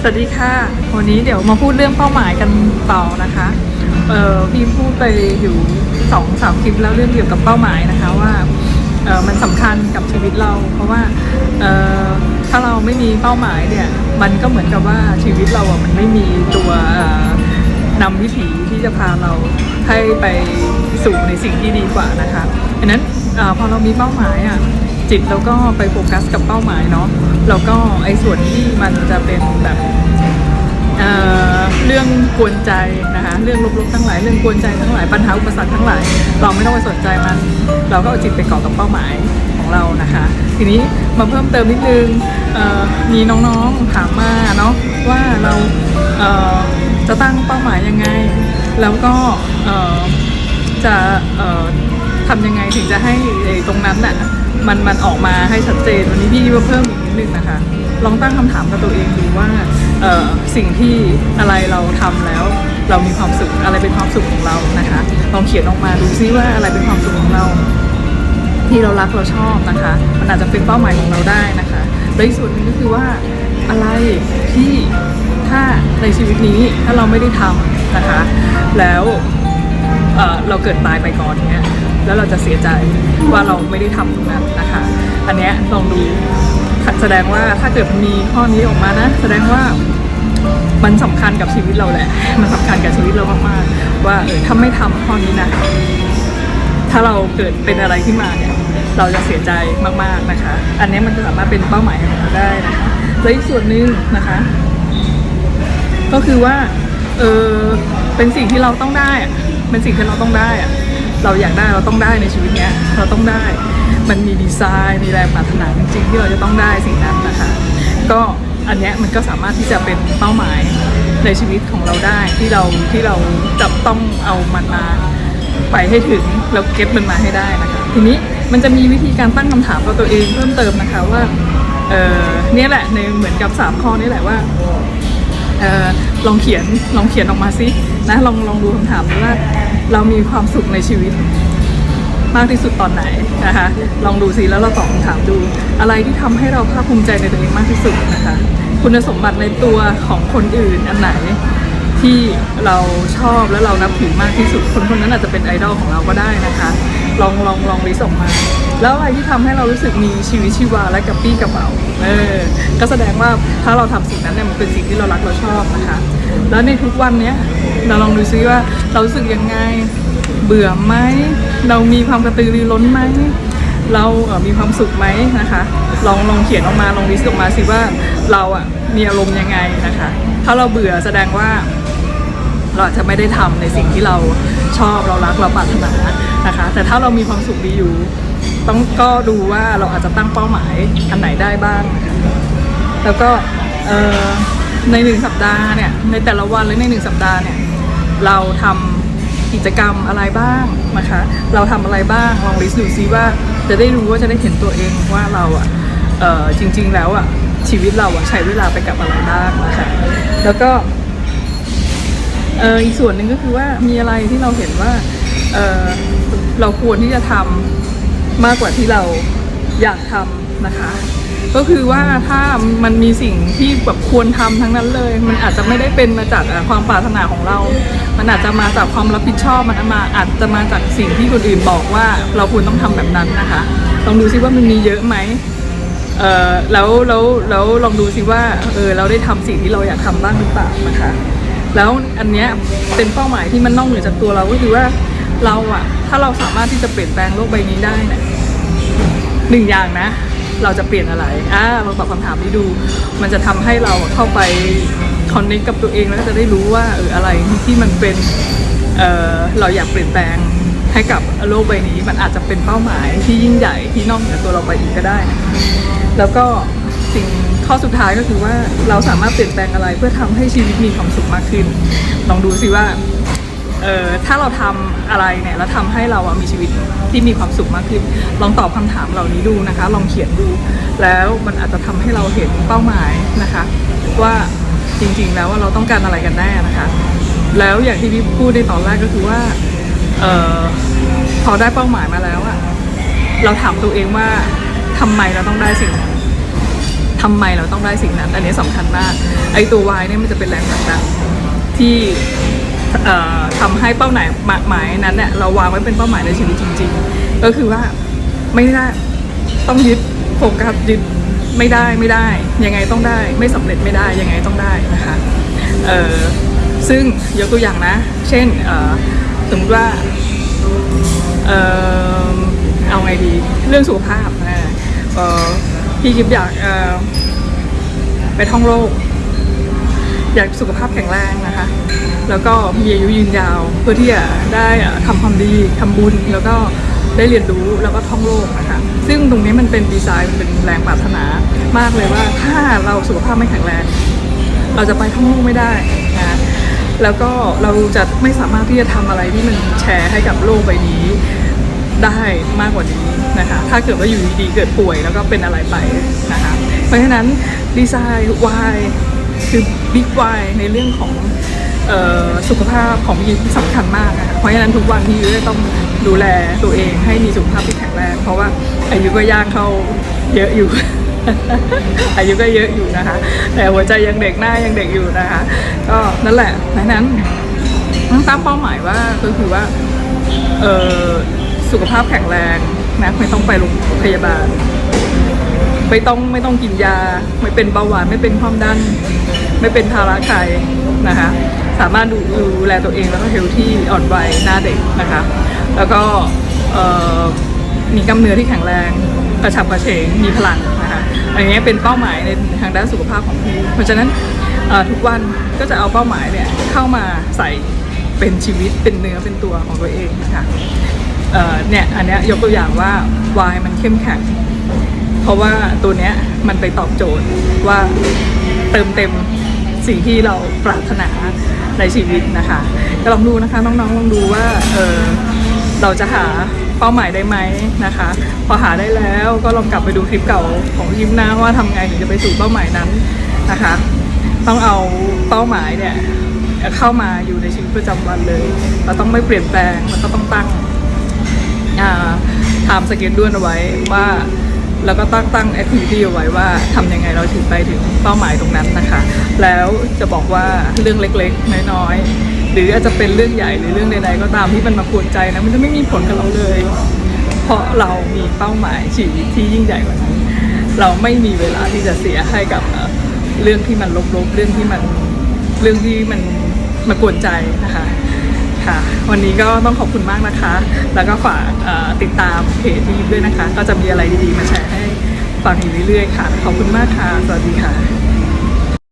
สวัสดีค่ะ วันนี้เดี๋ยวมาพูดเรื่องเป้าหมายกันต่อนะคะ เอ่อพี่พูดไปอยู่สองสามคลิปแล้วเรื่องเกี่ยวกับเป้าหมายนะคะว่าเอ่อมันสำคัญกับชีวิตเรา เพราะว่าเอ่อถ้าเราไม่มีเป้าหมายเนี่ย มันก็เหมือนกับว่าชีวิตเราอะมันไม่มีตัวเอ่อนำวิถี ที่จะพาเราให้ไปสู่ในสิ่งที่ดีกว่านะคะดังนั้นอพอเรามีเป้าหมายอะจิตเราก็ไปโฟกัสกับเป้าหมายเนาะแล้วก็ไอ้ส่วนที่มันจะเป็นแบบเเรื่องกวนใจนะคะเรื่องลบๆทั้งหลายเรื่องกวนใจทั้งหลายปัญหาอุปสรรคทั้งหลาย เราไม่ต้องไปสนใจมัน เราก็เอาจิตไปเกาะกับเป้าหมายของเรานะคะ ทีนี้มาเพิ่มเติมนิดนึงมีน้องๆถามมาเนาะว่าเราเจะตั้งเป้าหมายยังไง แล้วก็จะทำยังไงถึงจะให้ตรงนั้นน่ะมันมันออกมาให้ชัดเจนวันนี้พี่ว่าเพิ่มอีกนิดนึงนะคะ ลองตั้งคำถามกับตัวเองดูว่าสิ่งที่อะไรเราทำแล้วเรามีความสุขอะไรเป็นความสุขของเรานะคะ ลองเขียนออกมาดูซิว่าอะไรเป็นความสุขของเรา ที่เรารักเราชอบนะคะ มันอาจจะเป็นเป้าหมายของเราได้นะคะและอีกส่วนหนึ่งก็คือว่าอะไรที่ถ้าในชีวิตนี้ถ้าเราไม่ได้ทำ นะคะ แล้วเเราเกิดตายไปก่อนเนี้ยแล้วเราจะเสียใจว่าเราไม่ได้ทำตรงนั้นนะคะ อันเนี้ยลองดูแสดงว่าถ้าเกิดมีข้อนี้ออกมานะ แสดงว่ามันสำคัญกับชีวิตเราแหละ มันสำคัญกับชีวิตเรามากๆ ว่าเออถ้าไม่ทำข้อนี้นะ ถ้าเราเกิดเป็นอะไรขึ้นมาเนี่ย เราจะเสียใจมากๆนะคะ อันนี้มันจะสามารถเป็นเป้าหมายของเราได้นะคะและอีกส่วนหนึ่งนะคะ ก็คือว่า เออเป็นสิ่งที่เราต้องได้อะเป็นสิ่งที่เราต้องได้อะเราอยากได้เราต้องได้ในชีวิตเนี้ยเราต้องได้ มันมีดีไซน์มีแรงปรารถนาจริงๆที่เราจะต้องได้สิ่งนั้นนะคะ ก็อันเนี้ยมันก็สามารถที่จะเป็นเป้าหมายในชีวิตของเราได้ที่เราที่เราจะต้องเอามันมาไปให้ถึงแล้วเก็บมันมาให้ได้นะคะทีนี้มันจะมีวิธีการตั้งคำถามกับตัวเองเพิ่มเติมนะคะว่าเออเนี่ยแหละในเหมือนกับ 3 ข้อนี้แหละว่า ลองเขียนลองเขียนออกมาสินะลองลองดูคำถามว่าเรามีความสุขในชีวิตมากที่สุดตอนไหนนะคะลองดูสิแล้วเราตอบคำถามดู อะไรที่ทำให้เราภาคภูมิใจในตัวเองมากที่สุดนะคะ คุณสมบัติในตัวของคนอื่นอันไหน ที่เราชอบและเรานับถือมากที่สุดคนคนนั้นอาจจะเป็นไอดอลของเราก็ได้นะคะ ลองลองลองลิสต์ออกมา แล้วอะไรที่ทำให้เรารู้สึกมีชีวิตชีวาและกระปี้กระเป๋าเออก็แสดงว่าถ้าเราทำสิ่งนั้นเนี่ยมันเป็นสิ่งที่เรารักเราชอบนะคะ แล้วในทุกวันเนี้ยเราลองดูซิว่าเรารู้สึกยังไงเบื่อไหมเรามีความกระตือรือร้นไหมเราเออมีความสุขไหมนะคะ ลองลองเขียนออกมาลองลิสต์ออกมาสิว่าเราอะมีอารมณ์ยังไงนะคะ ถ้าเราเบื่อแสดงว่า เราอาจจะไม่ได้ทำในสิ่งที่เราชอบเรารักเราปรารถนานะคะ แต่ถ้าเรามีความสุขดีอยู่ ต้องก็ดูว่าเราอาจจะตั้งเป้าหมายอันไหนได้บ้าง แล้วก็ในหนึ่งสัปดาห์เนี่ยในแต่ละวันหรือในหนึ่งสัปดาห์เนี่ยเราทำกิจกรรมอะไรบ้างนะคะ เราทำอะไรบ้างลองลิสต์ดูซิว่าจะได้รู้ว่าจะได้เห็นตัวเองว่าเราอะจริง ๆ แล้วอะชีวิตเราอะใช้เวลาไปกับอะไรบ้างนะคะแล้วก็ เอออีกส่วนหนึ่งก็คือว่ามีอะไรที่เราเห็นว่าเออเราควรที่จะทำมากกว่าที่เราอยากทำนะคะ ก็คือว่าถ้ามันมีสิ่งที่แบบควรทำทั้งนั้นเลย มันอาจจะไม่ได้เป็นมาจากความปรารถนาของเรา มันอาจจะมาจากความรับผิดชอบ มันมาอาจจะมาจากสิ่งที่คนอื่นบอกว่าเราควรต้องทำแบบนั้นนะคะลองดูซิว่ามันมีเยอะไหมเออแล้วแล้วแล้วลองดูซิว่าเออเราได้ทำสิ่งที่เราอยากทำบ้างหรือเปล่านะคะ แล้วอันเนี้ยเป็นเป้าหมายที่มันนอกเหนือจากตัวเราก็คือว่าเราอะถ้าเราสามารถที่จะเปลี่ยนแปลงโลกใบนี้ได้นี่ยหนึ่งอย่างนะ เราจะเปลี่ยนอะไรอ่าลองตอบคำถามนี้ดู มันจะทำให้เราเข้าไปคอนเนคกับตัวเองแล้วจะได้รู้ว่าเอออะไรที่มันเป็นเออเราอยากเปลี่ยนแปลงให้กับโลกใบนี้ มันอาจจะเป็นเป้าหมายที่ยิ่งใหญ่ที่นอกเหนือตัวเราไปอีกก็ได้นะแล้วก็สิ่ง ข้อสุดท้ายก็คือว่าเราสามารถเปลี่ยนแปลงอะไรเพื่อทำให้ชีวิตมีความสุขมากขึ้น ลองดูสิว่าเออถ้าเราทำอะไรเนี่ยแล้วทำให้เราอะมีชีวิตที่มีความสุขมากขึ้น ลองตอบคำถามเหล่านี้ดูนะคะ ลองเขียนดู แล้วมันอาจจะทำให้เราเห็นเป้าหมายนะคะ ว่าจริงๆแล้วว่าเราต้องการอะไรกันแน่นะคะ แล้วอย่างที่พี่พูดในตอนแรกก็คือว่าเออพอได้เป้าหมายมาแล้วอะเราถามตัวเองว่าทำไมเราต้องได้สิ่งนั้น ทำไมเราต้องได้สิ่งนั้น อันนี้สำคัญมาก ไอตัว why เนี่ยมันจะเป็นแรงผลักดันที่เอ่อทำให้เป้าหมายหมายนั้นเนี่ยเราวางไว้เป็นเป้าหมายในชีวิตจริง ๆ ก็คือว่าไม่ได้ต้องยึดโฟกัสยึดไม่ได้ไม่ได้ ยังไงต้องได้ ไม่สำเร็จไม่ได้ยังไงต้องได้นะคะเออซึ่งยกตัวอย่างนะ เช่นสมมติว่าเออเอาไงดีเรื่องสุขภาพนะเออ พี่กิฟอยากไปท่องโลก อยากสุขภาพแข็งแรงนะคะ แล้วก็มีอายุยืนยาวเพื่อที่จะได้ทำความดีทำบุญแล้วก็ได้เรียนรู้แล้วก็ท่องโลกนะคะ ซึ่งตรงนี้มันเป็นดีไซน์มันเป็นแรงปรารถนามากเลยว่าถ้าเราสุขภาพไม่แข็งแรง เราจะไปท่องโลกไม่ได้นะแล้วก็เราจะไม่สามารถที่จะทำอะไรที่มันแชร์ให้กับโลกใบนี้ ได้มากกว่านี้นะคะ ถ้าเกิดว่าอยู่ดีๆเกิดป่วยแล้วก็เป็นอะไรไปนะคะ เพราะฉะนั้นดีไซน์ Y คือบิ๊ก Y ในเรื่องของออสุขภาพของพี่สำคัญมากนะคะเพราะฉะนั้นทุกวันที่ยูต้องดูแลตัวเองให้มีสุขภาพที่แข็งแรง เพราะว่าอายุก็ย่างเข้าเยอะอยู่ อายุก็เยอะอยู่นะคะ แต่หัวใจยังเด็กหน้ายังเด็กอยู่นะคะ ก็นั่นแหละดังนั้นต้องตั้งเป้าหมายว่าก็คือว่าเออ สุขภาพแข็งแรงนะไม่ต้องไปโรงพยาบาล ไม่ต้องไม่ต้องกินยา ไม่เป็นเบาหวานไม่เป็นความดัน ไม่เป็นภาระใครนะคะสามารถดูดูแลตัวเองแล้วก็เฮลที่อ่อนวัยหน้าเด็กนะคะ แล้วก็มีกล้ามเนื้อที่แข็งแรงกระฉับกระเฉงมีพลังนะคะอันนี้เป็นเป้าหมายในทางด้านสุขภาพของพี่เพราะฉะนั้นทุกวันก็จะเอาเป้าหมายเนี่ยเข้ามาใส่เป็นชีวิตเป็นเนื้อเป็นตัวของตัวเองนะคะ เนี่ยอันเนี้ยยกตัวอย่างว่าวายมันเข้มแข็ง เพราะว่าตัวเนี้ยมันไปตอบโจทย์ว่าเติมเต็มสิ่งที่เราปรารถนาในชีวิตนะคะก็ลองดูนะคะน้องๆลองดูว่าเออเราจะหาเป้าหมายได้ไหมนะคะ พอหาได้แล้วก็ลองกลับไปดูคลิปเก่าของยิมนะว่าทำไงถึงจะไปสู่เป้าหมายนั้นนะคะ ต้องเอาเป้าหมายเนี่ยเข้ามาอยู่ในชีวิตประจำวันเลย เราต้องไม่เปลี่ยนแปลงแล้วก็ต้องตั้ง ทำสเก็ตด้วยเอาไว้ว่า แล้วก็ตั้งตั้งแอคทิวิตี้เอาไว้ว่าทำยังไงเราถึงไปถึงเป้าหมายตรงนั้นนะคะ แล้วจะบอกว่าเรื่องเล็กๆ น้อยๆ หรืออาจจะเป็นเรื่องใหญ่หรือเรื่องใดๆก็ตามที่มันมาปวดใจนะมันจะไม่มีผลกับเราเลย เพราะเรามีเป้าหมายชีวิตที่ยิ่งใหญ่กว่านั้นเราไม่มีเวลาที่จะเสียให้กับเรื่องที่มันลบๆเรื่องที่มันเรื่องที่มันมากวนใจนะคะ ค่ะ วันนี้ก็ต้องขอบคุณมากนะคะ แล้วก็ฝากติดตามเพจที่ยิปด้วยนะคะ ก็จะมีอะไรดีๆมาแชร์ให้ฟังอยู่เรื่อยๆค่ะ ขอบคุณมากค่ะ สวัสดีค่ะ